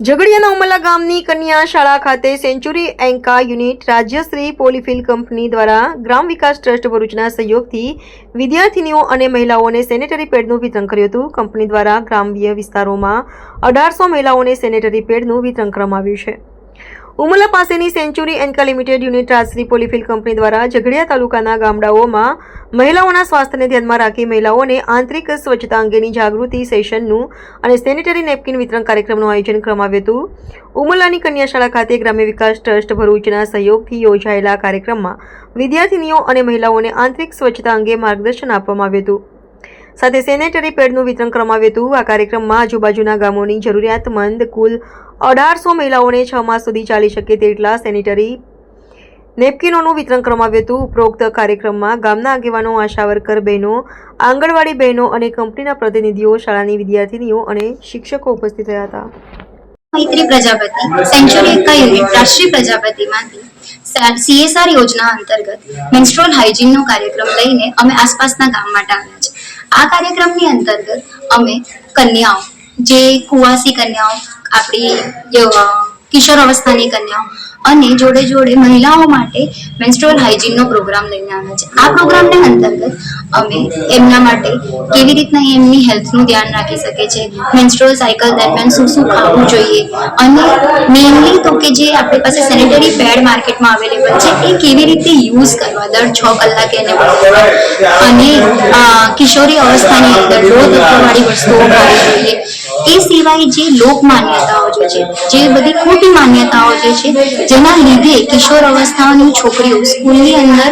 ઝઘડિયાના ઉમલા ગામની કન્યા શાળા ખાતે Century Enka unit Rajshree Polyfil company દ્વારા ગ્રામ વિકાસ ટ્રસ્ટ ભરૂચના સહયોગથી વિદ્યાર્થીનીઓ અને મહિલાઓને સેનેટરી પેડનું વિતરણ કર્યું હતું. કંપની દ્વારા ગ્રામ્ય વિસ્તારોમાં અઢારસો મહિલાઓને સેનેટરી પેડનું વિતરણ કરવામાં આવ્યું છે. ઉમલા પાસેની Century Enka Limited unit Rajshree Polyfil company દ્વારા ઝઘડિયા તાલુકાના ગામડાઓમાં મહિલાઓના સ્વાસ્થ્યને ધ્યાનમાં રાખી મહિલાઓને આંતરિક સ્વચ્છતા અંગેની જાગૃતિ સેશનનું અને સેનિટરી નેપકિન વિતરણ કાર્યક્રમનું આયોજન કરવામાં આવ્યું હતું. ઉમલાની કન્યાશાળા ખાતે ગ્રામ્ય વિકાસ ટ્રસ્ટ ભરૂચના સહયોગથી યોજાયેલા કાર્યક્રમમાં વિદ્યાર્થીનીઓ અને મહિલાઓને આંતરિક સ્વચ્છતા અંગે માર્ગદર્શન આપવામાં આવ્યું હતું. સાથે સેનેટરી પેડનું વિતરણ કરવામાં આવ્યું હતું. આ કાર્યક્રમમાં આજુબાજુના ગામોની જરૂરિયાતમંદ કુલ અઢારસો મહિલાઓને છ માસ સુધી ચાલી શકે તેટલા સેનિટરી નેપકિનોનું વિતરણ કરવામાં આવ્યું હતું. ઉપરોક્ત કાર્યક્રમમાં ગામના આગેવાનો આશા વર્કર બહેનો, આંગણવાડી બહેનો અને કંપનીના પ્રતિનિધિઓ, શાળાની વિદ્યાર્થીનીઓ અને શિક્ષકો ઉપસ્થિત રહ્યા હતા. મૈત્રી પ્રજાપતિ, સેન્ચુરી એકા યુનિટ, રાષ્ટ્રીય પ્રજાપતિમાંથી સીએસઆર યોજના અંતર્ગત મિન્સ્ટ્રોલ હાઇજીનનો કાર્યક્રમ લઈને અમે આસપાસના ગામ માટે આવ્યા છે આ કાર્યક્રમની અંતર્ગત અમે કન્યાઓ જે કુવાસી કન્યાઓ, આપણી કિશોર અવસ્થાની કન્યાઓ અને જોડે જોડે મહિલાઓ માટે મેન્સ્ટ્રોલ હાઇજીનનો પ્રોગ્રામ લઈને આવ્યા છે. આ પ્રોગ્રામને અંતર્ગત અમે એમના માટે કેવી રીતના એમની હેલ્થનું ધ્યાન રાખી શકે છે મેન્સ્ટ્રોલ સાયકલ દરમિયાન શું શું ખાવું જોઈએ? અને મેઇનલી તો કે જે આપણી પાસે સેનેટરી પેડ માર્કેટમાં અવેલેબલ છે, એ કેવી રીતે યુઝ કરવા? દર છ કલાકે એને અને કિશોરી અવસ્થાની અંદર લોહ તત્વવાળી વસ્તુઓ ખાવી જોઈએ. એ સિવાય જે લોક માન્યતાઓ જે છે, જે બધી ખોટી માન્યતાઓ જે છે, જેના લીધે કિશોર અવસ્થાની છોકરીઓ સ્કૂલની અંદર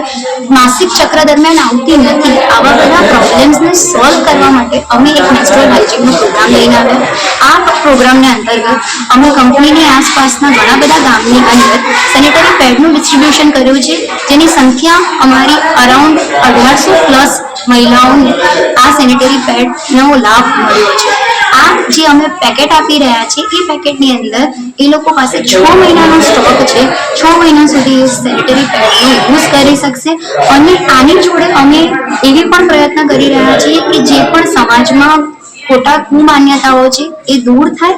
માસિક ચક્ર દરમિયાન આવતી નથી, આવા બધા પ્રોબ્લેમ્સને સોલ્વ કરવા માટે અમે એક મેન્સ્ટ્રુઅલ હાઇજીનનો પ્રોગ્રામ લઈને આવ્યા. આ પ્રોગ્રામને અંતર્ગત અમે કંપનીની આસપાસના ઘણા બધા ગામની અંદર સેનેટરી પેડનું ડિસ્ટ્રીબ્યુશન કર્યું છે, જેની સંખ્યા અમારી અરાઉન્ડ અઢારસો પ્લસ મહિલાઓને આ સેનેટરી પેડનો લાભ મળ્યો છે. આ જે અમે પેકેટ આપી રહ્યા છીએ, એ પેકેટની અંદર એ લોકો પાસે છ મહિનાનો સ્ટોક છે. છ મહિના સુધી એ સેનેટરી પેડનો યુઝ કરી શકશે. અને આની જોડે અમે એવી પણ પ્રયત્ન કરી રહ્યા છીએ કે જે પણ સમાજમાં ખોટા કુમાન્યતાઓ છે એ દૂર થાય.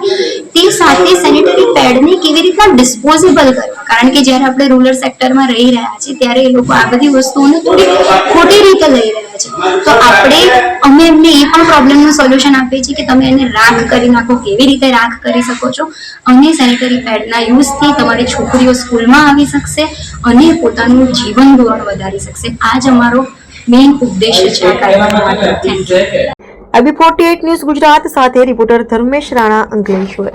તે સાથે સેનેટરી પેડને કેવી રીતના ડિસ્પોઝેબલ કરવા? કારણ કે જ્યારે આપણે રૂરલ સેક્ટરમાં રહી રહ્યા છીએ, ત્યારે એ લોકો આ બધી વસ્તુઓને થોડી ખોટી રીતે લઈ રહ્યા છે. તો આપણે, અમે એમને એ પણ પ્રોબ્લેમનું સોલ્યુશન આપીએ છીએ કે તમે એને રાખ કરી નાખો. કેવી રીતે રાખ કરી શકો છો? અને સેનિટરી પેડના યુઝથી તમારી છોકરીઓ સ્કૂલમાં આવી શકશે અને પોતાનું જીવન ધોરણ વધારી શકશે. આ જ અમારો મેઇન ઉદ્દેશ્ય છે આ કાર્યક્રમ માટે થેન્ક યુ ન્યૂઝ ગુજરાત સાથે રિપોર્ટર ધર્મેશ રાણા અંકલેશ્વર